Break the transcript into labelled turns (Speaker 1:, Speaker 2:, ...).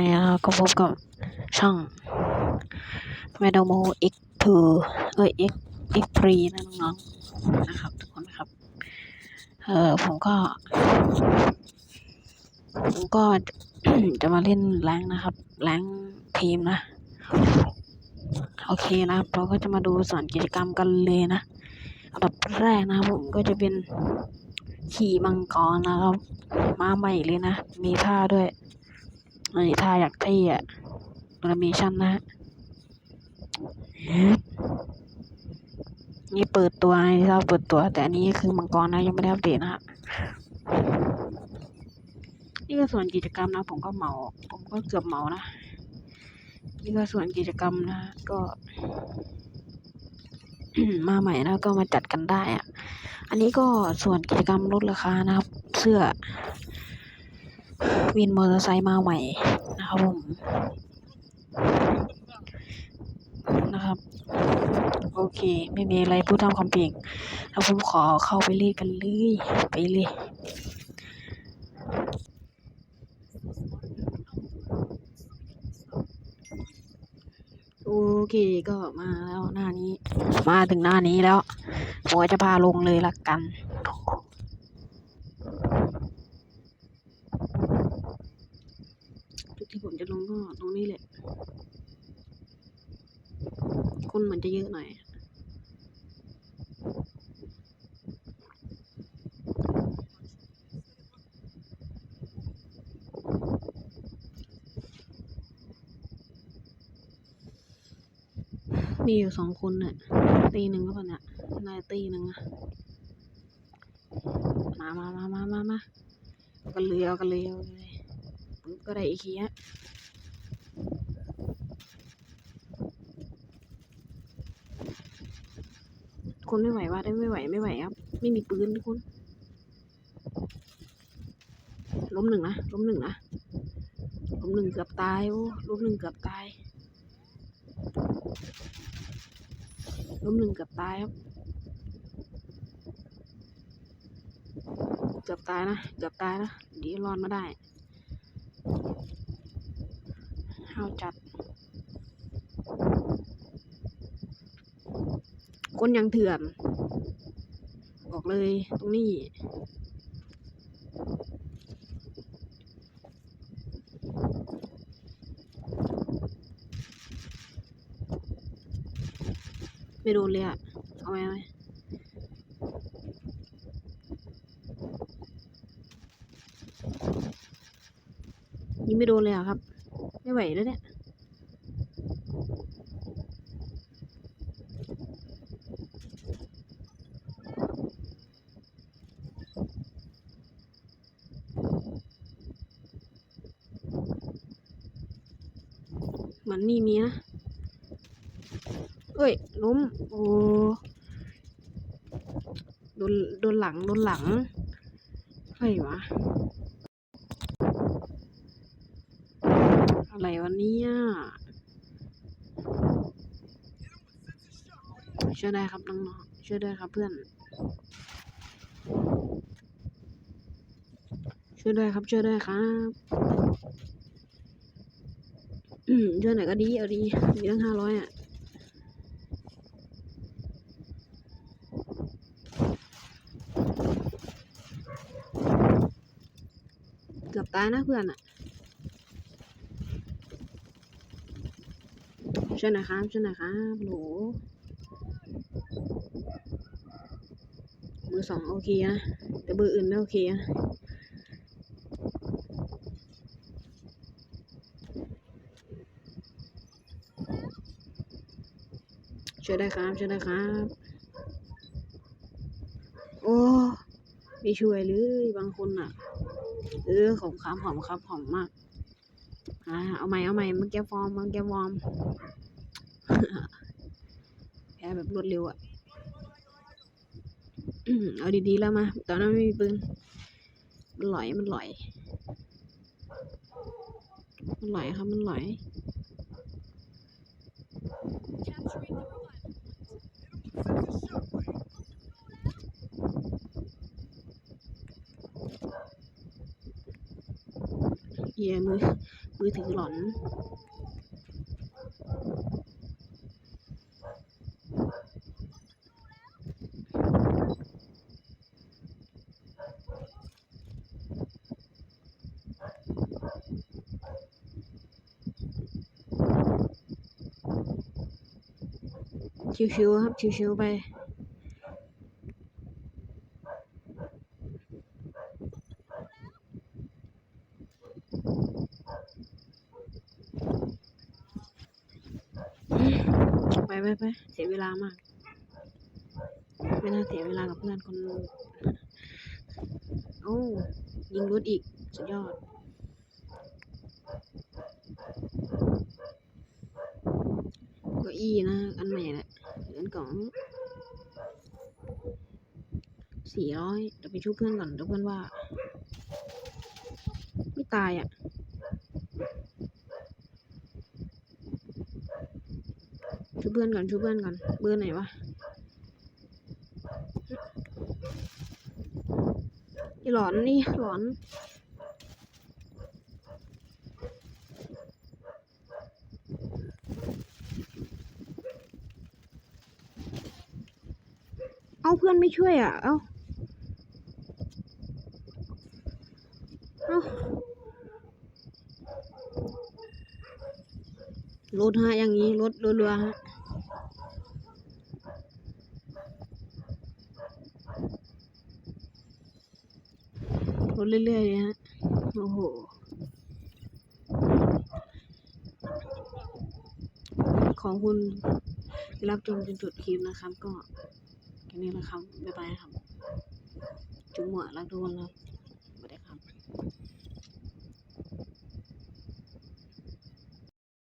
Speaker 1: นี้นะครับก็พบกับช่อง m e d o m o X2 เอ้ย X X3 นะน้องๆนะครับทุกคนนะครับ เออผมก็ ผมก็จะมาเล่นแรงนะครับแรงทีมนะ โอเคนะครับเราก็จะมาดูส่วนกิจกรรมกันเลยนะอันดับแรกนะครับผมก็จะเป็นขี่มังกรนะครับ มาใหม่เลยนะ มีท่าด้วย นี่ท่าอยากเท่อะโดเรมิชั่นนะฮะนี่เปิดตัวนี่ท่าเปิดตัว แต่อันนี้คือมังกรนะยังไม่ได้อัปเดตนะฮะนี่ก็ส่วนกิจกรรมนะผมก็เหมา ผมก็เกือบเหมานะนี่ก็ส่วนกิจกรรมนะก็ มาใหม่นะก็มาจัดกันได้อะอันนี้ก็ส่วนกิจกรรมลดราคานะครับ เสื้อ วินมอเตอร์ไซค์มาใหม่นะครับผมนะครับ โอเค ไม่มีอะไรพูดทำความเปลี่ยนแล้วผมขอเข้าไปเล่นกันเลยไปเลยโอเคก็มาแล้วหน้านี้ มาถึงหน้านี้แล้วผมจะพาลงเลยละกัน จุด ที่ผมจะลงก็ตรงนี้แหละ คนเหมือนจะเยอะหน่อยมีอยู่สองคนเนี่ยตีหนึ่งก็ปล่ะเนี่ยนายตีหนึ่งอะมามามามามามากันเลยเอากันเลยเอาเลย ก็ได้อีกทีฮะคนไม่ไหวว่าได้ไม่ไหวไม่ไหวครับ ไม่มีปืนทุกคน ล้มหนึ่งนะล้มหนึ่งนะล้มหนึ่งเกือบตายโอ้ล้มหนึ่งเกือบตายล้มหนึ่งเกือบตายครับเกือบตายนะเกือบตายนะดีรอดมาได้ห้าจัด คนยังเถื่อนบอกเลยตรงนี้ไม่โดนเลยอะเอาไหมเอาไหมยิงไม่โดนเลยอะครับ ไม่ไหวแล้วเนี่ยเหมือนนี่มีนะเอ้ยล้ม โอ้โดนโดนหลัง โดนหลังอะไรวะ อะไรวะเนี่ยช่วยได้ครับน้องๆช่วยได้ครับเพื่อน ช่วยด้ครับช่วยด้ครับอืมช่วยหนก็ดีเอาดีมีตั้งห้าร้อยอะเกือบตายนะเพื่อนอะ ช่วยน่อยครับช่วยน่อยครับโหลเบอร์สองโอเคนะแต่เบอร์อื่นไม่โอเคนะช่วยได้ครับช่วยได้ครับ โอ้ไม่ช่วยเลยบางคนอะ เออของครับหอมครับหอมมากอ่าเอาใหม่เอาใหม่เมื่อกี้ฟอร์มเมื่อกี้วอร์ม รวดเร็วอะเอาดีๆแล้วมา ตอนนั้นไม่มีปืน มันหลอย มันหลอย มันหลอยครับ มันหลอยเหี้ยมือ มือถือหลอน ชิวๆครับชิวๆไป ไปไปไปเสียเวลามาก ไม่น่าเสียเวลากับเพื่อนคนโอ้ยิงรถอีก สุดยอดเก็อี้นะ อันใหม่แหละ เหรียญกล่องสี่ร้อยเดี๋ยวไปช่วยเพื่อนก่อนเดี๋ยวเพื่อนว่า ไม่ตายอะช่วยเพื่อนก่อนช่วยเพื่อนก่อนเบอร์ไหนวะไอหลอนนี่หลอน เอาเพื่อนไม่ช่วยอะ เอาเอารถฮะอย่างนี้รถรัวๆฮะรถเรื่อยๆเลยฮะ โอ้โหของคุณรับชมจนจบคลิปนะครับก็ แค่นี้แหละครับ บ๊ายบายครับ จุ๊บหมวรักทุกคนครับสวัสดีครับ